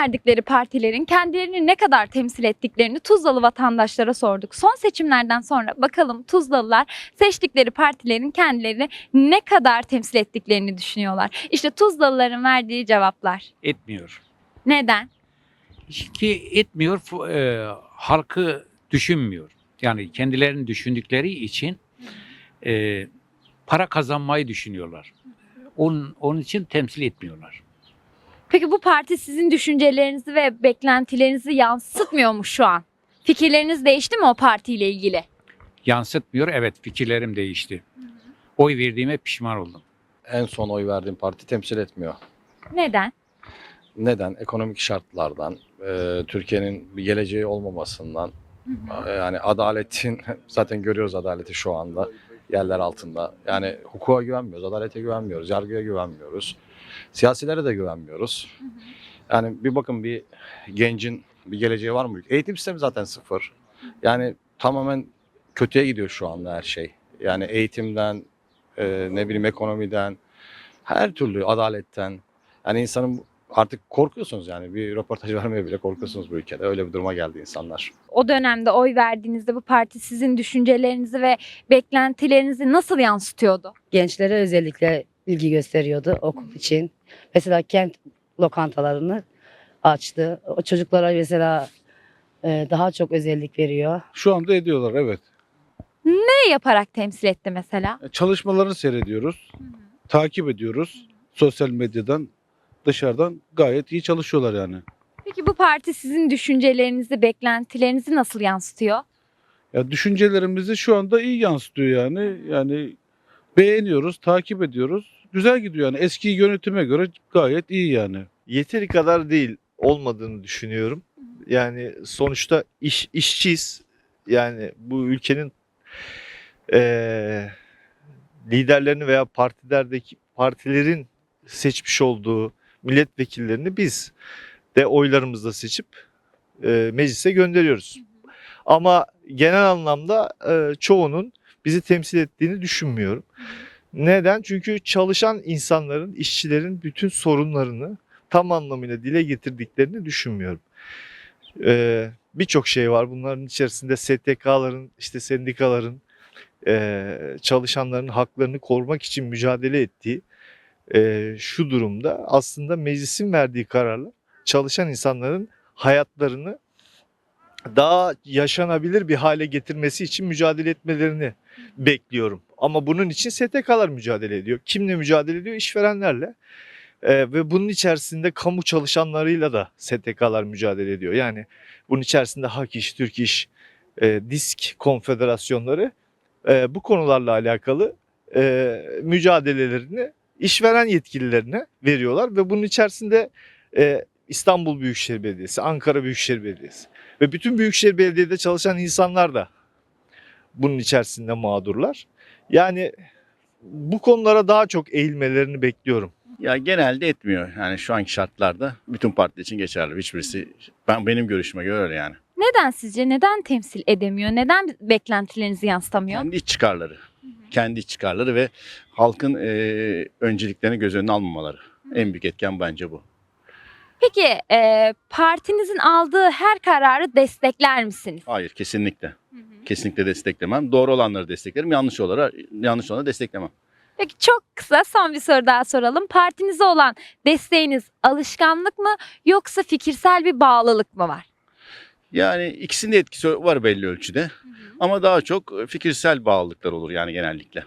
verdikleri partilerin kendilerini ne kadar temsil ettiklerini Tuzlalı vatandaşlara sorduk. Son seçimlerden sonra bakalım Tuzlalılar seçtikleri partilerin kendilerini ne kadar temsil ettiklerini düşünüyorlar. İşte Tuzlalıların verdiği cevaplar. etmiyor. Neden? Ki etmiyor, e, halkı düşünmüyor. Yani kendilerini düşündükleri için e, para kazanmayı düşünüyorlar. Onun, onun için temsil etmiyorlar. Peki bu parti sizin düşüncelerinizi ve beklentilerinizi yansıtmıyor mu şu an? Fikirleriniz değişti mi o partiyle ilgili? Yansıtmıyor, evet fikirlerim değişti. Oy verdiğime pişman oldum. en son oy verdiğim parti temsil etmiyor. Neden? Neden? Ekonomik şartlardan, e, Türkiye'nin bir geleceği olmamasından, e, yani adaletin, zaten görüyoruz adaleti şu anda yerler altında. Yani hukuka güvenmiyoruz, adalete güvenmiyoruz, yargıya güvenmiyoruz. Siyasilere de güvenmiyoruz. Yani bir bakın bir gencin bir geleceği var mı? Eğitim sistemi zaten sıfır. Yani tamamen kötüye gidiyor şu anda her şey. Yani eğitimden, e, ne bileyim ekonomiden, her türlü adaletten. Yani insanın artık korkuyorsunuz yani bir röportaj vermeye bile korkuyorsunuz bu ülkede. Öyle bir duruma geldi insanlar. O dönemde oy verdiğinizde bu parti sizin düşüncelerinizi ve beklentilerinizi nasıl yansıtıyordu? gençlere özellikle ilgi gösteriyordu okul için. Mesela kent lokantalarını açtı. O çocuklara mesela e, daha çok özellik veriyor. Şu anda ediyorlar evet. Ne yaparak temsil etti mesela? E, Çalışmalarını seyrediyoruz. Takip ediyoruz. Sosyal medyadan, dışarıdan gayet iyi çalışıyorlar yani. Peki bu parti sizin düşüncelerinizi, beklentilerinizi nasıl yansıtıyor? Ya düşüncelerimizi şu anda iyi yansıtıyor yani. Yani beğeniyoruz, takip ediyoruz. Güzel gidiyor yani. Eski yönetime göre gayet iyi yani. yeteri kadar değil olmadığını düşünüyorum. Yani sonuçta iş işçiyiz. Yani bu ülkenin eee liderlerini veya partilerdeki partilerin seçmiş olduğu milletvekillerini biz de oylarımızla seçip eee, meclise gönderiyoruz. Ama genel anlamda eee, çoğunun bizi temsil ettiğini düşünmüyorum. Neden? Çünkü çalışan insanların, işçilerin bütün sorunlarını tam anlamıyla dile getirdiklerini düşünmüyorum. Ee, Birçok şey var. Bunların içerisinde STK'ların, işte sendikaların, e, çalışanların haklarını korumak için mücadele ettiği e, şu durumda aslında meclisin verdiği kararlar çalışan insanların hayatlarını daha yaşanabilir bir hale getirmesi için mücadele etmelerini bekliyorum. Ama bunun için STK'lar mücadele ediyor. Kimle mücadele ediyor? İşverenlerle. Ee, ve bunun içerisinde kamu çalışanlarıyla da STK'lar mücadele ediyor. Yani bunun içerisinde Hak İş, Türk İş, e, DİSK konfederasyonları e, bu konularla alakalı e, mücadelelerini işveren yetkililerine veriyorlar ve bunun içerisinde e, İstanbul Büyükşehir Belediyesi, Ankara Büyükşehir Belediyesi ve bütün Büyükşehir Belediye'de çalışan insanlar da bunun içerisinde mağdurlar. Yani bu konulara daha çok eğilmelerini bekliyorum. Ya genelde etmiyor. Yani şu anki şartlarda bütün parti için geçerli. Hiçbirisi ben benim görüşüme göre öyle yani. Neden sizce? Neden temsil edemiyor? Neden beklentilerinizi yansıtamıyor? Kendi iç çıkarları. Kendi iç çıkarları ve halkın eee, önceliklerini göz önüne almamaları. En büyük etken bence bu. Peki e, partinizin aldığı her kararı destekler misiniz? Hayır kesinlikle. Kesinlikle desteklemem. Doğru olanları desteklerim. Yanlış olanları, yanlış olanları desteklemem. Peki çok kısa son bir soru daha soralım. Partinize olan desteğiniz alışkanlık mı yoksa fikirsel bir bağlılık mı var? Yani ikisinin de etkisi var belli ölçüde. Ama daha çok fikirsel bağlılıklar olur yani genellikle.